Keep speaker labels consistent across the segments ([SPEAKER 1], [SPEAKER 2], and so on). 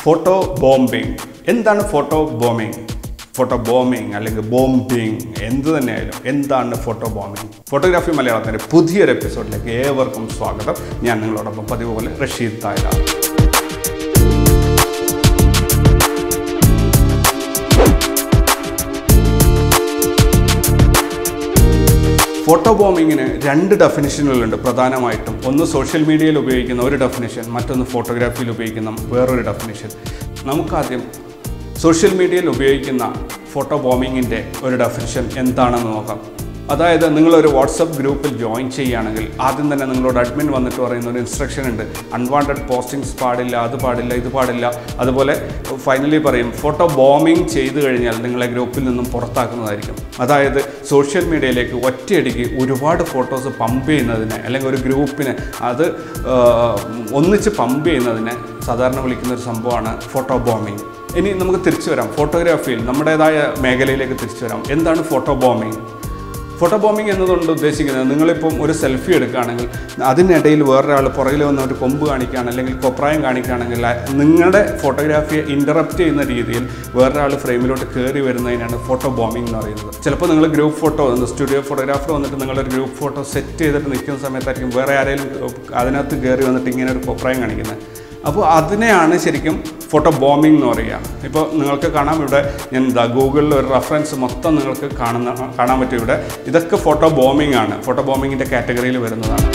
[SPEAKER 1] Photo bombing എന്താണ് photo bombing photo bombing അല്ലെങ്കിൽ bombing എന്ത് തന്നെയായാലും എന്താണ് ഫോട്ടോ ബോംബിംഗ് ഫോട്ടോഗ്രാഫി മലയാളത്തിന്റെ പുതിയൊരു എപ്പിസോഡിലേക്ക് ഏവർക്കും സ്വാഗതം. ഞാൻ നിങ്ങളോടൊപ്പം പതിവ് പോലെ റഷീദ് തായ്ലാണ് ഫോട്ടോ ബോംബിങ്ങിന് രണ്ട് ഡെഫിനിഷനുകളുണ്ട് പ്രധാനമായിട്ടും. ഒന്ന് സോഷ്യൽ മീഡിയയിൽ ഉപയോഗിക്കുന്ന ഒരു ഡെഫിനിഷൻ മറ്റൊന്ന് ഫോട്ടോഗ്രാഫിയിൽ ഉപയോഗിക്കുന്ന വേറൊരു ഡെഫിനിഷൻ നമുക്കാദ്യം സോഷ്യൽ മീഡിയയിൽ ഉപയോഗിക്കുന്ന ഫോട്ടോ ബോംബിങ്ങിന്റെ ഒരു ഡെഫിനിഷൻ എന്താണെന്ന് നോക്കാം. അതായത് നിങ്ങളൊരു വാട്സപ്പ് ഗ്രൂപ്പിൽ ജോയിൻ ചെയ്യുകയാണെങ്കിൽ ആദ്യം തന്നെ നിങ്ങളോട് അഡ്മിൻ വന്നിട്ട് പറയുന്ന ഒരു ഇൻസ്ട്രക്ഷൻ ഉണ്ട്. അൺവാണ്ടഡ് പോസ്റ്റിങ്സ് പാടില്ല അത് പാടില്ല ഇത് പാടില്ല. അതുപോലെ ഫൈനലി പറയും ഫോട്ടോ ബോംബിങ് ചെയ്തു കഴിഞ്ഞാൽ നിങ്ങളെ ഗ്രൂപ്പിൽ നിന്നും പുറത്താക്കുന്നതായിരിക്കും. അതായത് സോഷ്യൽ മീഡിയയിലേക്ക് ഒറ്റയടിക്ക് ഒരുപാട് ഫോട്ടോസ് പമ്പ് ചെയ്യുന്നതിന് അല്ലെങ്കിൽ ഒരു ഗ്രൂപ്പിന് അത് ഒന്നിച്ച് പമ്പ് ചെയ്യുന്നതിന് സാധാരണ വിളിക്കുന്ന ഒരു സംഭവമാണ് ഫോട്ടോ ബോംബിങ് ഇനി നമുക്ക് തിരിച്ചു വരാം. ഫോട്ടോഗ്രാഫിയിൽ നമ്മുടേതായ മേഖലയിലേക്ക് തിരിച്ചു വരാം. എന്താണ് ഫോട്ടോ ബോംബിംഗ് ഫോട്ടോ ബോംബിംഗ് എന്നതുകൊണ്ട് ഉദ്ദേശിക്കുന്നത് നിങ്ങളിപ്പം ഒരു സെൽഫി എടുക്കുകയാണെങ്കിൽ അതിനിടയിൽ വേറൊരാൾ പുറകിൽ വന്ന ഒരു കൊമ്പ് കാണിക്കുകയാണ് അല്ലെങ്കിൽ കൊപ്രായം കാണിക്കുകയാണെങ്കിൽ നിങ്ങളുടെ ഫോട്ടോഗ്രാഫിയെ ഇന്ററപ്റ്റ് ചെയ്യുന്ന രീതിയിൽ വേറൊരാൾ ഫ്രെയിമിലോട്ട് കയറി വരുന്നതിനാണ് ഫോട്ടോ ബോംബിംഗ് എന്ന് പറയുന്നത്. ചിലപ്പോൾ നിങ്ങൾ ഗ്രൂപ്പ് ഫോട്ടോ സ്റ്റുഡിയോ ഫോട്ടോഗ്രാഫർ വന്നിട്ട് നിങ്ങളൊരു ഗ്രൂപ്പ് ഫോട്ടോ സെറ്റ് ചെയ്തിട്ട് നിൽക്കുന്ന സമയത്തായിരിക്കും വേറെ ആരെങ്കിലും അതിനകത്ത് കയറി വന്നിട്ട് ഇങ്ങനെ ഒരു കൊപ്രായം കാണിക്കുന്നത്. അപ്പോൾ അതിനെയാണ് ശരിക്കും ഫോട്ടോ ബോംബിംഗ് എന്ന് പറയുക. ഇപ്പോൾ നിങ്ങൾക്ക് കാണാം ഇവിടെ ഞാൻ ദ ഗൂഗിളിൽ ഒരു റെഫറൻസ് മൊത്തം നിങ്ങൾക്ക് കാണുന്ന കാണാൻ പറ്റും ഇവിടെ. ഇതൊക്കെ ഫോട്ടോ ബോംബിംഗ് ആണ്. ഫോട്ടോ ബോംബിങ്ങിന്റെ കാറ്റഗറിയിൽ വരുന്നതാണ്.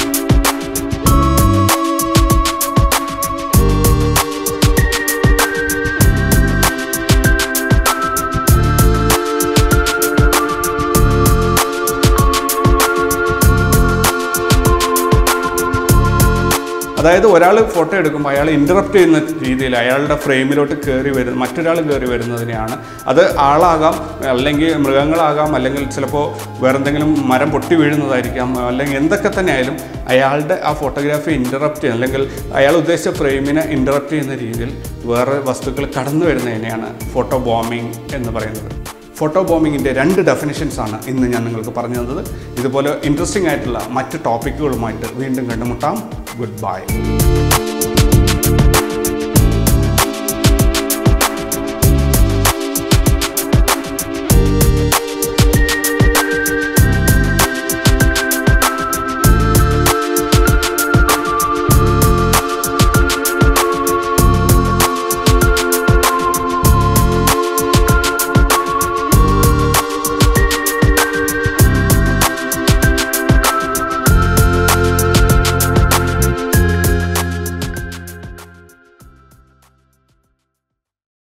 [SPEAKER 1] അതായത് ഒരാൾ ഫോട്ടോ എടുക്കുമ്പോൾ അയാൾ ഇന്ററപ്റ്റ് ചെയ്യുന്ന രീതിയിൽ അയാളുടെ ഫ്രെയിമിലോട്ട് കയറി വരുന്ന മറ്റൊരാൾ കയറി വരുന്നതിനെയാണ്. അത് ആളാകാം അല്ലെങ്കിൽ മൃഗങ്ങളാകാം അല്ലെങ്കിൽ ചിലപ്പോൾ വേറെന്തെങ്കിലും മരം പൊട്ടി വീഴുന്നതായിരിക്കാം അല്ലെങ്കിൽ എന്തൊക്കെ തന്നെ ആയാലും അയാളുടെ ആ ഫോട്ടോഗ്രാഫി ഇന്ററപ്റ്റ് ചെയ്യുന്ന അല്ലെങ്കിൽ അയാൾ ഉദ്ദേശിച്ച ഫ്രെയിമിനെ ഇന്ററപ്റ്റ് ചെയ്യുന്ന രീതിയിൽ വേറെ വസ്തുക്കൾ കടന്നു വരുന്നതിനെയാണ് ഫോട്ടോ ബോംബിംഗ് എന്ന് പറയുന്നത്. ഫോട്ടോ ബോംബിങ്ങിന്റെ രണ്ട് ഡെഫിനിഷൻസ് ആണ് ഇന്ന് ഞാൻ നിങ്ങൾക്ക് പറഞ്ഞു തന്നത്. ഇതുപോലെ ഇൻട്രസ്റ്റിംഗ് ആയിട്ടുള്ള മറ്റ് ടോപ്പിക്കുകളുമായിട്ട് വീണ്ടും കണ്ടുമുട്ടാം. goodbye.